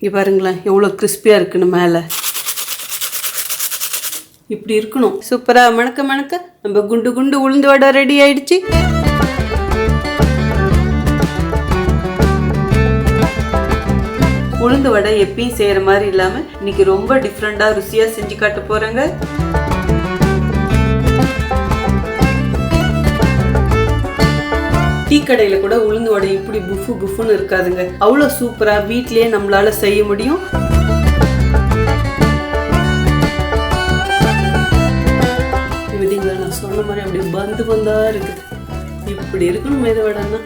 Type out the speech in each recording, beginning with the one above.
இங்கே பாருங்களேன் எவ்வளோ கிறிஸ்பியாக இருக்குன்னு மேலே. இப்படி இருக்கணும். சூப்பராக மணக்க மணக்க? நம்ம குண்டு குண்டு உளுந்து வடை ரெடி ஆயிடுச்சு. உளுந்து வடை எப்பயும் செய்கிற மாதிரி இல்லாமல் இன்னைக்கு ரொம்ப டிஃப்ரெண்ட்டாக ருசியாக செஞ்சு காட்ட போகிறேங்க கடையில் கூட உளுந்து வடை இப்படி புஃபு புஃபுன்னு இருக்காதுங்க. அவ்வளோ சூப்பராக வீட்லேயே நம்மளால செய்ய முடியும். விதிங்களா நான் சொன்ன மாதிரி அப்படி பந்து பந்தா இருக்குது. இப்படி இருக்கணும் மேத வடைன்னா.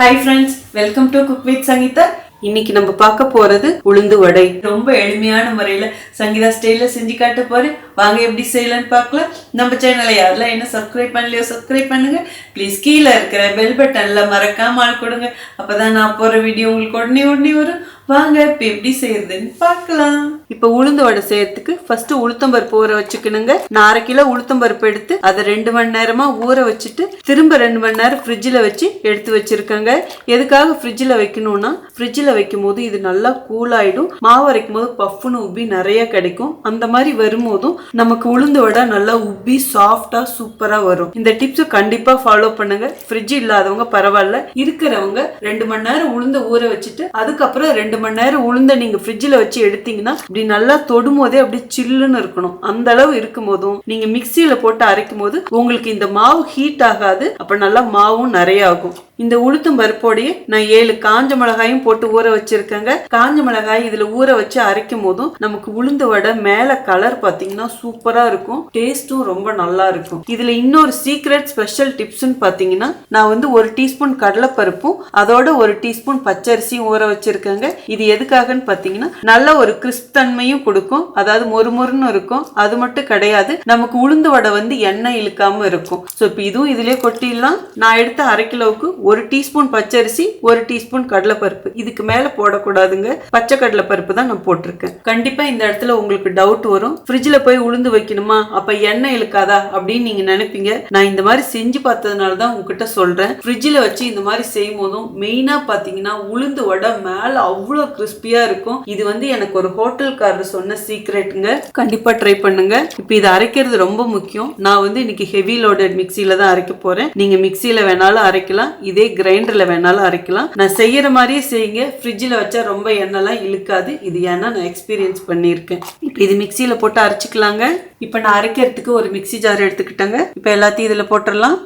Hi friends welcome to cook with Sangeetha இன்னைக்கு நம்ம பார்க்க போறது உளுந்து வடை. ரொம்ப எளிமையான முறையில சங்கீதா ஸ்டைல செஞ்சு காட்ட போறேன். வாங்க எப்படி செய்யலாம்னு பார்க்கலாம். நம்ம சேனலை யாரெல்லாம் என்ன சப்ஸ்கிரைப் பண்ணலையோ சப்ஸ்கிரைப் பண்ணுங்க. ப்ளீஸ் கீழே இருக்கிற பெல் பட்டன்ல மறக்காம ஆள் கொடுங்க. அப்பதான் நான் போற வீடியோ உங்களுக்கு உடனே உடனே வரும். வாங்க இப்போ எப்படி செய்யறதுன்னு பார்க்கலாம். இப்போ உளுந்து வடை செய்யறதுக்கு ஃபர்ஸ்ட் உளுத்தம்பருப்பு ஊற வச்சுக்கணுங்க. நான் அரை கிலோ உளுத்தம்பருப்பு எடுத்து அதை ரெண்டு மணி நேரமா ஊற வச்சுட்டு திரும்ப ரெண்டு மணி நேரம் ஃப்ரிட்ஜில் வச்சு எடுத்து வச்சிருக்கேங்க. எதுக்காக ஃப்ரிட்ஜில் வைக்கணும்னா ஃப்ரிட்ஜில் வைக்கும் போது இது நல்லா கூல் ஆயிடும். மாவு அரைக்கும் போது பஃப்னு உப்பி நிறைய கிடைக்கும். அந்த மாதிரி வரும்போதும் நமக்கு உளுந்து வடை நல்லா உப்பி சாஃப்டா சூப்பரா வரும். இந்த டிப்ஸ் கண்டிப்பா ஃபாலோ பண்ணுங்க. ஃப்ரிட்ஜ் இல்லாதவங்க பரவாயில்ல. இருக்கிறவங்க ரெண்டு மணி நேரம் உளுந்த ஊற வச்சுட்டு அதுக்கப்புறம் ரெண்டு ரெண்டு மணி நேரம் உளுந்த நீங்க ஃப்ரிட்ஜில் வச்சு எடுத்தீங்கன்னா இப்படி நல்லா தொடும் போதே அப்படியே சில்லுன்னு இருக்கணும். அந்த அளவு இருக்கும் போதும் நீங்க மிக்சியில போட்டு அரைக்கும் போது உங்களுக்கு இந்த மாவு ஹீட் ஆகாது. அப்ப நல்லா மாவும் நிறைய ஆகும் இந்த உளுத்தம் பருப்போடையே நான் ஏழு காஞ்ச மிளகாயும் போட்டு ஊற வச்சிருக்கேங்க. காஞ்ச மிளகாய் இதுல ஊற வச்சு அரைக்கும் போதும் நமக்கு உளுந்து வடை மேல கலர் பாத்தீங்கன்னா சூப்பரா இருக்கும். டேஸ்டும் ரொம்ப நல்லா இருக்கும். இதுல இன்னொரு சீக்ரெட் ஸ்பெஷல் டிப்ஸ்னு பாத்தீங்கன்னா நான் வந்து ஒரு டீஸ்பூன் கடலைப்பருப்பும் அதோட ஒரு டீஸ்பூன் பச்சரிசியும் ஊற வச்சிருக்கேங்க. இது எதுக்காகன்னு பாத்தீங்கன்னா நல்ல ஒரு கிறிஸ்தன்மையும் கொடுக்கும். அதாவது மொறுமொறுன்னு இருக்கும். அது மட்டும் கிடையாது. நமக்கு உளுந்து வடை வந்து எண்ணெய் இழுக்காம இருக்கும். ஸோ இப்போ இதுவும் இதுலயே கொட்டிடலாம். நான் எடுத்த அரை கிலோவுக்கு ஒரு டீஸ்பூன் பச்சரிசி ஒரு டீஸ்பூன் கடலைப்பருப்பு. இதுக்கு மேல போடக்கூடாதுங்க. பச்சை கடலைப்பருப்பு தான் நான் போட்டிருக்கேன். கண்டிப்பா இந்த இடத்துல உங்களுக்கு டவுட் வரும். ஃப்ரிட்ஜில் போய் உளுந்து வைக்கணுமா? அப்ப எண்ணெய் இழுக்காதா? அப்படின்னு நீங்க நினைப்பீங்க. நான் இந்த மாதிரி செஞ்சு பார்த்ததுனால தான் உங்ககிட்ட சொல்றேன். ஃப்ரிட்ஜில் வச்சு இந்த மாதிரி செய்யும் போதும் மெயினாக பார்த்தீங்கன்னா உளுந்து வடை மேலே அவ்வளோ அவ்வளோ கிறிஸ்பியா இருக்கும். இது வந்து எனக்கு ஒரு ஹோட்டல்காரர் சொன்ன சீக்ரெட்டுங்க கண்டிப்பா ட்ரை பண்ணுங்க. இப்போ இதை அரைக்கிறது ரொம்ப முக்கியம். நான் வந்து இன்னைக்கு ஹெவி லோடட் மிக்சியில தான் அரைக்க போறேன். நீங்க மிக்சியில வேணாலும் அரைக்கலாம். இதே கிரைண்டர்ல வேணாலும் அரைக்கலாம். நான் செய்யற மாதிரியே செய்யுங்க. ஃப்ரிட்ஜில் வச்சா ரொம்ப எண்ணெய்லாம் இழுக்காது. இது ஏன்னா நான் எக்ஸ்பீரியன்ஸ் பண்ணியிருக்கேன். இப்போ இது மிக்சியில போட்டு அரைச்சிக்கலாங்க. இப்போ நான் அரைக்கிறதுக்கு ஒரு மிக்ஸி ஜார் எடுத்துக்கிட்டேங்க. இப்போ எல்லாத்தையும் இதில் போட்டுடலாம்.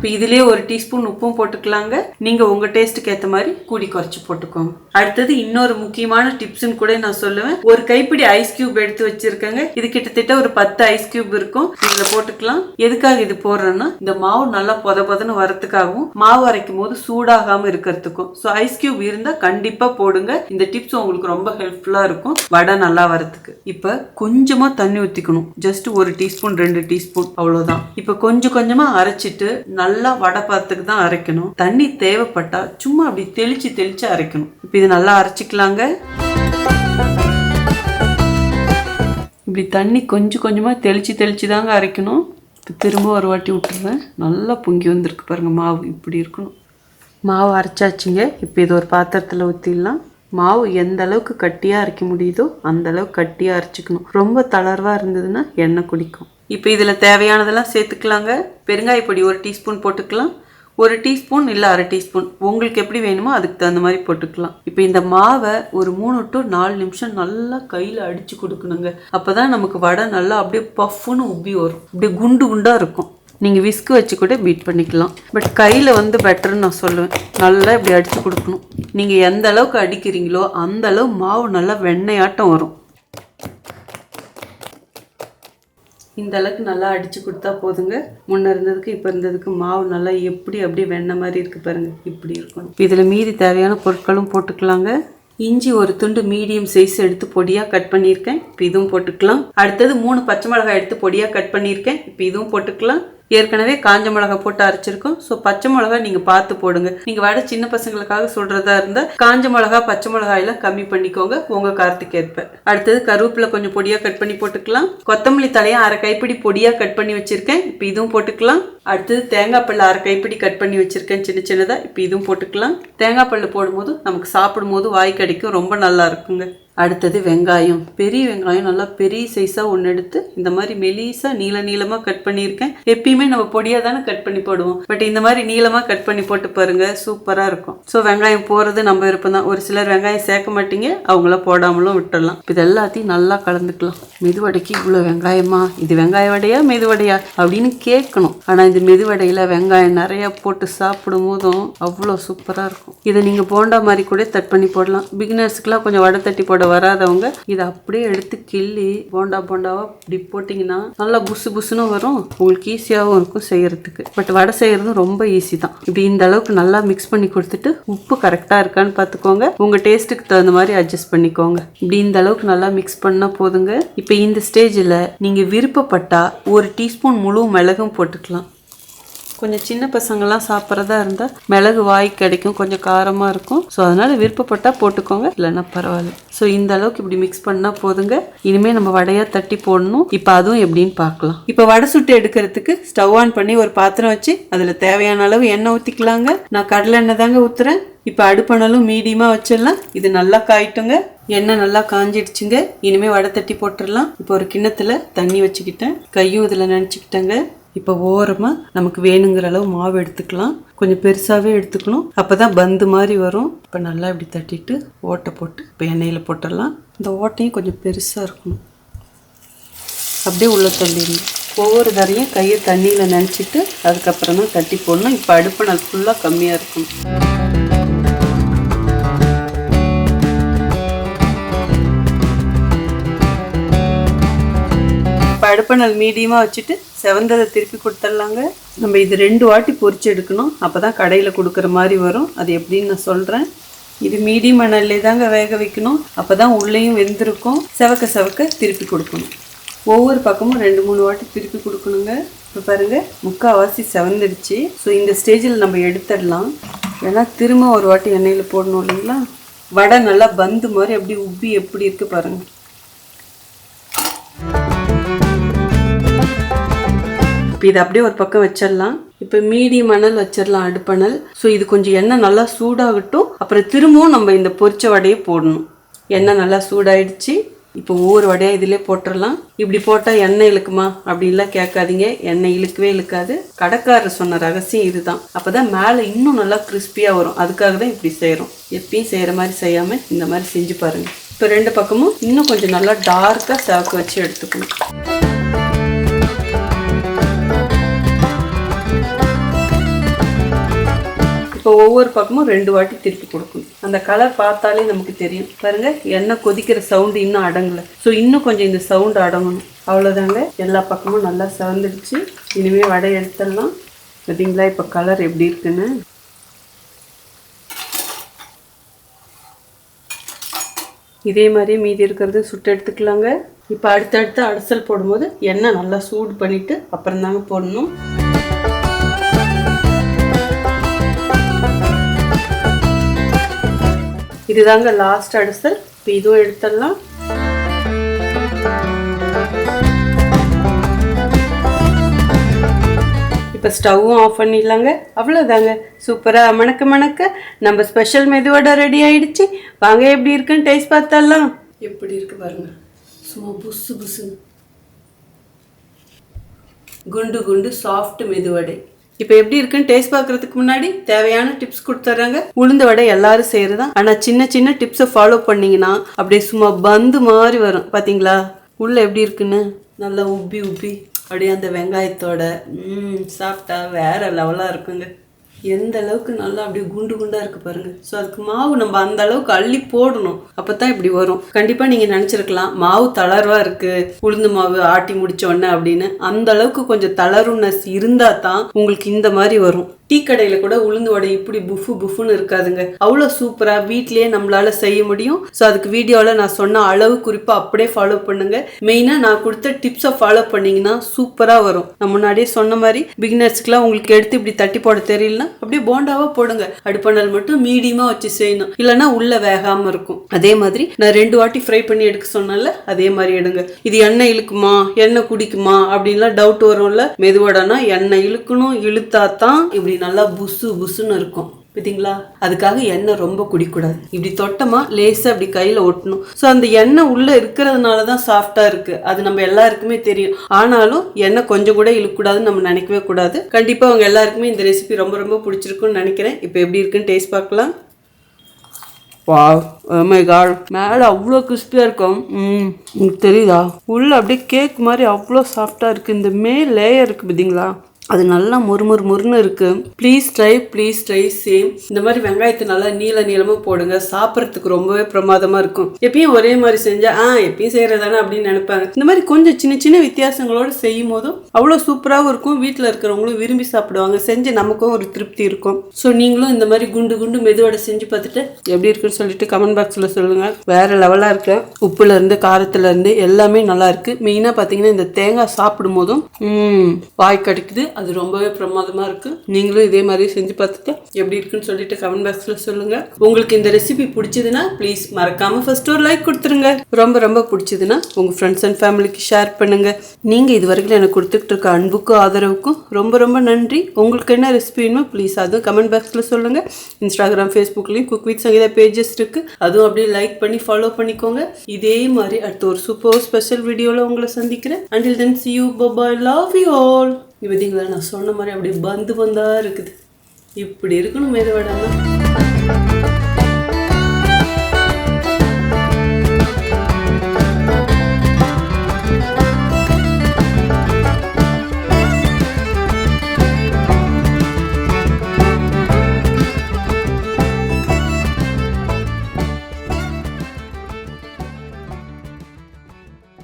இப்போ இதுலேயே ஒரு டீஸ்பூன் உப்பும் போட்டுக்கலாங்க. நீங்கள் உங்கள் டேஸ்ட்டுக்கு ஏற்ற மாதிரி கூடி குறைச்சி போட்டுக்கோங்க. அடுத்தது இன்னொரு முக்கியமான டிப்ஸ்னு கூட நான் சொல்லுவேன். ஒரு கைப்பிடி ஐஸ் கியூப் எடுத்து வச்சிருக்கேங்க. இது கிட்டத்தட்ட ஒரு பத்து ஐஸ் கியூப் இருக்கும். இதில் போட்டுக்கலாம். எதுக்காக இது போடுறேன்னா இந்த மாவு நல்லா பொத பொதன்னு வரத்துக்காகவும் மாவு அரைக்கும் போது சூடாகாம இருக்கிறதுக்கும். ஸோ ஐஸ் கியூப் இருந்தால் கண்டிப்பாக போடுங்க. இந்த டிப்ஸ் உங்களுக்கு ரொம்ப ஹெல்ப்ஃபுல்லாக இருக்கும். வடை நல்லா வரத்துக்கு இப்போ கொஞ்சமாக தண்ணி ஊற்றிக்கணும் ஜஸ்ட் ஒரு டீஸ்பூன் ரெண்டு டீஸ்பூன். அவ்வளோதான் இப்போ கொஞ்சம் கொஞ்சமாக அரைச்சிட்டு நல்லா வடை பார்த்துக்கு தான் அரைக்கணும். தண்ணி தேவைப்பட்டா சும்மா அப்படி தெளிச்சு தெளிச்சு அரைக்கணும். இப்போ இது நல்லா அரைச்சிக்கலாங்க. இப்படி தண்ணி கொஞ்சம் கொஞ்சமாக தெளிச்சு தெளிச்சு தாங்க அரைக்கணும். இப்போ திரும்ப ஒரு வாட்டி விட்டுருவேன். நல்லா பொங்கி வந்திருக்கு பாருங்கள் மாவு. இப்படி இருக்கணும். மாவு அரைச்சாச்சுங்க. இப்போ இது ஒரு பாத்திரத்தில் ஊற்றிடலாம் மாவு எந்த அளவுக்கு கட்டியாக அரைக்க முடியுதோ அந்த அளவுக்கு கட்டியாக அரைச்சிக்கணும். ரொம்ப தளர்வாக இருந்ததுன்னா எண்ணெய் குடிக்கும். இப்போ இதில் தேவையானதெல்லாம் சேர்த்துக்கலாங்க. பெருங்காய பொடி ஒரு டீஸ்பூன் போட்டுக்கலாம். ஒரு டீஸ்பூன் இல்லை அரை டீஸ்பூன். உங்களுக்கு எப்படி வேணுமோ அதுக்கு தகுந்த மாதிரி போட்டுக்கலாம். இப்போ இந்த மாவை ஒரு மூணு டு நாலு நிமிஷம் நல்லா கையில் அடித்து கொடுக்கணுங்க. அப்போ தான் நமக்கு வடை நல்லா அப்படியே பஃப்னு உப்பி வரும். அப்படியே குண்டு குண்டாக இருக்கும். நீங்கள் விஸ்கு வச்சு கூட பீட் பண்ணிக்கலாம். பட் கையில் வந்து பெட்டர்னு நான் சொல்லுவேன். நல்லா இப்படி அடித்து கொடுக்கணும். நீங்கள் எந்த அளவுக்கு அடிக்கிறீங்களோ அந்த அளவு மாவு நல்லா வெண்ணையாட்டம் வரும். இந்த அளவுக்கு நல்லா அடிச்சு கொடுத்தா போதுங்க. முன்ன இருந்ததுக்கு இப்போ இருந்ததுக்கு மாவு நல்லா எப்படி அப்படியே வெண்ணெய் மாதிரி இருக்கு பாருங்க. இப்படி இருக்கும் இதில் மீதி தேவையான பொருட்களும் போட்டுக்கலாங்க. இஞ்சி ஒரு துண்டு மீடியம் சைஸ் எடுத்து பொடியாக கட் பண்ணியிருக்கேன். இப்போ இதுவும் போட்டுக்கலாம். அடுத்தது மூணு பச்சை மிளகாய் எடுத்து பொடியாக கட் பண்ணியிருக்கேன். இப்போ இதுவும் போட்டுக்கலாம். ஏற்கனவே காஞ்ச மிளகா போட்டு அரைச்சிருக்கோம். ஸோ பச்சை மிளகா நீங்கள் பார்த்து போடுங்க. நீங்கள் வடை சின்ன பசங்களுக்காக சொல்கிறதா இருந்தால் காஞ்ச மிளகா பச்சை மிளகாயெல்லாம் கம்மி பண்ணிக்கோங்க. உங்கள் காரத்துக்கு ஏற்ப. அடுத்தது கருவேப்பிலை கொஞ்சம் பொடியாக கட் பண்ணி போட்டுக்கலாம். கொத்தமல்லி தலையை அரை கைப்பிடி பொடியாக கட் பண்ணி வச்சுருக்கேன். இப்போ இதுவும் போட்டுக்கலாம். அடுத்தது தேங்காய் பல்லு அரை கைப்பிடி கட் பண்ணி வச்சுருக்கேன் சின்ன சின்னதாக இப்போ இதுவும் போட்டுக்கலாம். தேங்காய் பல்லு போடும்போது நமக்கு சாப்பிடும்போது வாய் கடிக்கும். ரொம்ப நல்லா இருக்குங்க. அடுத்தது வெங்காயம். பெரிய வெங்காயம் நல்லா பெரிய சைஸாக ஒன்று எடுத்து இந்த மாதிரி மெலிசாக நீள நீளமாக கட் பண்ணியிருக்கேன். எப்பயுமே நம்ம பொடியாக தானே கட் பண்ணி போடுவோம். பட் இந்த மாதிரி நீளமாக கட் பண்ணி போட்டு பாருங்க சூப்பராக இருக்கும். ஸோ வெங்காயம் போகிறது நம்ம விருப்பம் தான். ஒரு சிலர் வெங்காயம் சேர்க்க மாட்டீங்க அவங்கள போடாமலும் விட்டுடலாம். இது எல்லாத்தையும் நல்லா கலந்துக்கலாம். மெதுவடைக்கு இவ்வளோ வெங்காயமா? இது வெங்காய வடையா மெதுவடையா? அப்படின்னு கேட்கணும். ஆனால் இந்த மெதுவடையில் வெங்காயம் நிறையா போட்டு சாப்பிடும் போதும் அவ்வளோ சூப்பராக இருக்கும். இதை நீங்கள் போண்டா மாதிரி கூட தட் பண்ணி போடலாம். பிகினர்ஸ்க்குலாம் கொஞ்சம் வடை தட்டி போட வராதவங்க இதை அப்படியே எடுத்து கிள்ளி போண்டா போண்டாவாக இப்படி போட்டிங்கன்னா நல்லா புசு புசுன்னு வரும். உங்களுக்கு ஈஸியாகவும் இருக்கும் செய்கிறதுக்கு பட் வடை செய்கிறதும் ரொம்ப ஈஸி தான். இப்படி இந்த அளவுக்கு நல்லா மிக்ஸ் பண்ணி கொடுத்துட்டு உப்பு கரெக்டாக இருக்கான்னு பார்த்துக்கோங்க. உங்கள் டேஸ்ட்டுக்கு தகுந்த மாதிரி அட்ஜஸ்ட் பண்ணிக்கோங்க. இப்படி இந்த அளவுக்கு நல்லா மிக்ஸ் பண்ணால் போதுங்க. இப்போ இந்த ஸ்டேஜில் நீங்கள் விருப்பப்பட்டால் ஒரு டீஸ்பூன் முழு மிளகும் போட்டுக்கலாம். கொஞ்சம் சின்ன பசங்கள்லாம் சாப்பிட்றதா இருந்தால் மிளகு வாய் கிடைக்கும் கொஞ்சம் காரமாக இருக்கும். ஸோ அதனால் விருப்பப்பட்டால் போட்டுக்கோங்க. இல்லைன்னா பரவாயில்ல. ஸோ இந்த அளவுக்கு இப்படி மிக்ஸ் பண்ணால் போதுங்க. இனிமேல் நம்ம வடையாக தட்டி போடணும். இப்போ அதுவும் எப்படின்னு பார்க்கலாம். இப்போ வடை சுட்டு எடுக்கிறதுக்கு ஸ்டவ் ஆன் பண்ணி ஒரு பாத்திரம் வச்சு அதில் தேவையான அளவு எண்ணெய் ஊற்றிக்கலாங்க நான் கடலை எண்ணெய் தாங்க ஊற்றுறேன் இப்போ அடுப்பணலும் மீடியமாக வச்சிடலாம். இது நல்லா காயிட்டுங்க. எண்ணெய் நல்லா காஞ்சிடுச்சுங்க. இனிமேல் வடை தட்டி போட்டுடலாம். இப்போ ஒரு கிண்ணத்தில் தண்ணி வச்சுக்கிட்டேன். கையும் இதில் நினச்சிக்கிட்டேங்க. இப்போ ஓரமாக நமக்கு வேணுங்கிற அளவு மாவு எடுத்துக்கலாம். கொஞ்சம் பெருசாகவே எடுத்துக்கணும். அப்போ தான் பந்து மாதிரி வரும். இப்போ நல்லா இப்படி தட்டிட்டு ஓட்டை போட்டு இப்போ எண்ணெயில் போட்டுடலாம். இந்த ஓட்டையும் கொஞ்சம் பெருசாக இருக்கணும். அப்படியே உள்ளே தள்ளிடணும். ஒவ்வொரு தரையும் கையை தண்ணியில் நினச்சிட்டு அதுக்கப்புறம் தான் தட்டி போடணும். இப்போ அடுப்பு நாள் ஃபுல்லாக கம்மியாக இருக்கும் அடுப்பணல் மீடியமாக வச்சுட்டு செவந்ததை திருப்பி கொடுத்துட்லாங்க. நம்ம இது ரெண்டு வாட்டி பொறிச்சு எடுக்கணும். அப்போ தான் கடையில் கொடுக்குற மாதிரி வரும். அது எப்படின்னு நான் சொல்கிறேன் இது மீடியம் மணல்லே தாங்க வேக வைக்கணும். அப்போ தான் உள்ளேயும் வெந்திருக்கும். செவக்க செவக்க திருப்பி கொடுக்கணும். ஒவ்வொரு பக்கமும் ரெண்டு மூணு வாட்டி திருப்பி கொடுக்கணுங்க. இப்போ பாருங்கள் முக்கால்வாசி செவந்துடுச்சு. ஸோ இந்த ஸ்டேஜில் நம்ம எடுத்துடலாம். ஏன்னா திரும்ப ஒரு வாட்டி எண்ணெயில் போடணும் இல்லைங்களா? வடை நல்லா பந்து மாதிரி அப்படி உப்பி எப்படி இருக்குது பாருங்கள் இப்போ இதை அப்படியே ஒரு பக்கம் வச்சிடலாம். இப்போ மீடியம் மணல் வச்சிடலாம் அடுப்பணல் ஸோ இது கொஞ்சம் எண்ணெய் நல்லா சூடாகட்டும். அப்புறம் திரும்பவும் நம்ம இந்த பொரிச்ச வடையை போடணும். எண்ணெய் நல்லா சூடாயிடுச்சு. இப்போ ஒவ்வொரு வடையாக இதிலே போட்டுடலாம். இப்படி போட்டால் எண்ணெய் இழுக்குமா அப்படின்லாம் கேட்காதீங்க. எண்ணெய் இழுக்கவே இழுக்காது. கடைக்காரர் சொன்ன ரகசியம் இதுதான். அப்போ தான் மேலே இன்னும் நல்லா கிறிஸ்பியாக வரும். அதுக்காக தான் இப்படி செய்கிறோம் எப்பயும் செய்கிற மாதிரி செய்யாமல் இந்த மாதிரி செஞ்சு பாருங்கள் இப்போ ரெண்டு பக்கமும் இன்னும் கொஞ்சம் நல்லா டார்க்காக சேவக்க வச்சு எடுத்துக்கணும். இப்போ ஒவ்வொரு பக்கமும் ரெண்டு வாட்டி திருப்பி கொடுக்கணும். அந்த கலர் பார்த்தாலே நமக்கு தெரியும். பாருங்க எண்ணெய் கொதிக்கிற சவுண்டு இன்னும் அடங்கலை. ஸோ இன்னும் கொஞ்சம் இந்த சவுண்டு அடங்கணும். அவ்வளோதாங்க எல்லா பக்கமும் நல்லா செவந்துடுச்சு இனிமேல் வடை எடுத்துடலாம். பார்த்தீங்களா இப்போ கலர் எப்படி இருக்குன்னு? இதே மாதிரி மீதி இருக்கிறது சுட்டு எடுத்துக்கலாங்க. இப்போ அடுத்தடுத்து அடைசல் போடும்போது எண்ணெய் நல்லா சூடு பண்ணிவிட்டு அப்புறம் தாங்க போடணும். இதுதாங்க லாஸ்ட் அடிசல். இப்போ இதுவும் எடுத்துடலாம். இப்போ ஸ்டவ்வும் ஆஃப் பண்ணிடலாங்க. அவ்வளோதாங்க சூப்பராக மணக்க மணக்க நம்ம ஸ்பெஷல் மெதுவடை ரெடி ஆயிடுச்சு. வாங்க எப்படி இருக்குன்னு டேஸ்ட் பார்த்தலாம் எப்படி இருக்கு பாருங்க. சும்மா புசு புசு குண்டு குண்டு சாஃப்ட் மெதுவடை. இப்போ எப்படி இருக்குன்னு டேஸ்ட் பார்க்கறதுக்கு முன்னாடி தேவையான டிப்ஸ் கொடுத்துட்றாங்க உளுந்த வடை எல்லாரும் செய்யறதான் ஆனா சின்ன சின்ன டிப்ஸை ஃபாலோ பண்ணீங்கன்னா அப்படியே சும்மா பந்து மாதிரி வரும். பாத்தீங்களா? உள்ள எப்படி இருக்குன்னு? நல்லா உப்பி உப்பி. அப்படியே அந்த வெங்காயத்தோட ம் சாப்பிட்டா வேற லெவலாக இருக்குங்க. எந்த அளவுக்கு நல்லா அப்படியே குண்டு குண்டா இருக்கு பாருங்க. ஸோ அதுக்கு மாவு நம்ம அந்த அளவுக்கு அள்ளி போடணும். அப்பதான் இப்படி வரும். கண்டிப்பா நீங்க நினைச்சிருக்கலாம் மாவு தளர்வா இருக்கு. உளுந்து மாவு ஆட்டி முடிச்ச உடனே அப்படின்னு. அந்த அளவுக்கு கொஞ்சம் தளர்வுனஸ் இருந்தா தான் உங்களுக்கு இந்த மாதிரி வரும். டீ கடையில கூட உளுந்து வடை இப்படி புஃபு புஃபுன்னு இருக்காதுங்க. அவ்வளோ சூப்பரா வீட்லயே நம்மளால செய்ய முடியும். ஸோ அதுக்கு வீடியோவில் நான் சொன்ன அளவு குறிப்பா அப்படியே ஃபாலோ பண்ணுங்க. மெயினா நான் கொடுத்த டிப்ஸை ஃபாலோ பண்ணீங்கன்னா சூப்பரா வரும். நான் முன்னாடியே சொன்ன மாதிரி பிகினர்ஸ்க்குலாம் உங்களுக்கு எடுத்து இப்படி தட்டி போட தெரியலனா அப்படியே போண்டாவா போடுங்க. அடுப்பணல் மட்டும் மீடியமா வச்சு செய்யணும். இல்லைன்னா உள்ள வேகாம இருக்கும். அதே மாதிரி நான் ரெண்டு வாட்டி ஃப்ரை பண்ணி எடுக்க சொன்னேன்ல அதே மாதிரி எடுங்க. இது எண்ணெய் இழுக்குமா? எண்ணெய் குடிக்குமா? அப்படின்லாம் டவுட் வரும்ல. மெதுவடனா எண்ணெய் இழுக்கணும் இழுத்தா தான் இப்படி நல்லா புசு புசுன்னு இருக்கும். பார்த்தீங்களா அதுக்காக எண்ணெய் ரொம்ப குடிக்கூடாது. இப்படி தொட்டமா லேசாக அப்படி கையில் ஒட்டணும். ஸோ அந்த எண்ணெய் உள்ளே இருக்கிறதுனால தான் சாஃப்டாக இருக்குது அது நம்ம எல்லாருக்குமே தெரியும். ஆனாலும் எண்ணெய் கொஞ்சம் கூட இழுக்கூடாதுன்னு நம்ம நினைக்கவே கூடாது. கண்டிப்பாக அவங்க எல்லாருக்குமே இந்த ரெசிபி ரொம்ப ரொம்ப பிடிச்சிருக்குன்னு நினைக்கிறேன். இப்போ எப்படி இருக்குன்னு டேஸ்ட் பார்க்கலாம். வா மை காட் மேலே அவ்வளோ கிறிஸ்பியாக இருக்கும். ம் உங்களுக்கு தெரியுதா? உள்ள அப்படியே கேக் மாதிரி அவ்வளோ சாஃப்டாக இருக்குது இந்த மே லேயர் இருக்குது பார்த்தீங்களா அது நல்லா முறுமுறு முறுன்னு இருக்குது please try please try same இந்த மாதிரி வெங்காயத்தை நல்லா நீள நீளமாக போடுங்க. சாப்பிட்றதுக்கு ரொம்பவே பிரமாதமாக இருக்கும். எப்பயும் ஒரே மாதிரி செஞ்சால் ஆ எப்பயும் செய்கிறதானே அப்படின்னு நினைப்பாங்க. இந்த மாதிரி கொஞ்சம் சின்ன சின்ன வித்தியாசங்களோடு செய்யும் போதும் அவ்வளோ சூப்பராகவும் இருக்கும். வீட்டில் இருக்கிறவங்களும் விரும்பி சாப்பிடுவாங்க. செஞ்சு நமக்கும் ஒரு திருப்தி இருக்கும். ஸோ நீங்களும் இந்த மாதிரி குண்டு குண்டு மெதுவடை செஞ்சு பார்த்துட்டு எப்படி இருக்குன்னு சொல்லிட்டு கமெண்ட் பாக்ஸில் சொல்லுங்கள் வேறு லெவலாக இருக்கு. உப்புலேருந்து காரத்துலேருந்து இருந்து எல்லாமே நல்லா இருக்குது மெயினாக பார்த்தீங்கன்னா இந்த தேங்காய் சாப்பிடும் போதும் வாய் கடிக்குது. அது ரொம்பவே பிரமாதமாக இருக்குது நீங்களும் இதே மாதிரி செஞ்சு பார்த்துட்டு எப்படி இருக்குன்னு சொல்லிட்டு கமெண்ட் பாக்ஸில் சொல்லுங்கள் உங்களுக்கு இந்த ரெசிபி பிடிச்சதுன்னா ப்ளீஸ் மறக்காமல் ஃபர்ஸ்ட் ஒரு லைக் கொடுத்துருங்க. ரொம்ப ரொம்ப பிடிச்சதுன்னா உங்கள் ஃப்ரெண்ட்ஸ் அண்ட் ஃபேமிலிக்கு ஷேர் பண்ணுங்கள் நீங்கள் இது வரைக்கும் எனக்கு கொடுத்துட்டு இருக்க அன்புக்கும் ஆதரவுக்கும் ரொம்ப ரொம்ப நன்றி. உங்களுக்கு என்ன ரெசிபி வேணுமோ ப்ளீஸ் அதுவும் கமெண்ட் பாக்ஸில் சொல்லுங்கள் இன்ஸ்டாகிராம் ஃபேஸ்புக்லேயும் குக் வித் சங்கீதா பேஜஸ் இருக்குது அதுவும் அப்படியே லைக் பண்ணி ஃபாலோ பண்ணிக்கோங்க. இதே மாதிரி அடுத்த ஒரு சூப்பர் ஸ்பெஷல் வீடியோவில் உங்களை சந்திக்கிறேன். Until then see you bye bye love you all இப்போ பார்த்தீங்களா நான் சொன்ன மாதிரி அப்படியே பந்து பந்தாக இருக்குது. இப்படி இருக்கணும் மேதவேடான்னா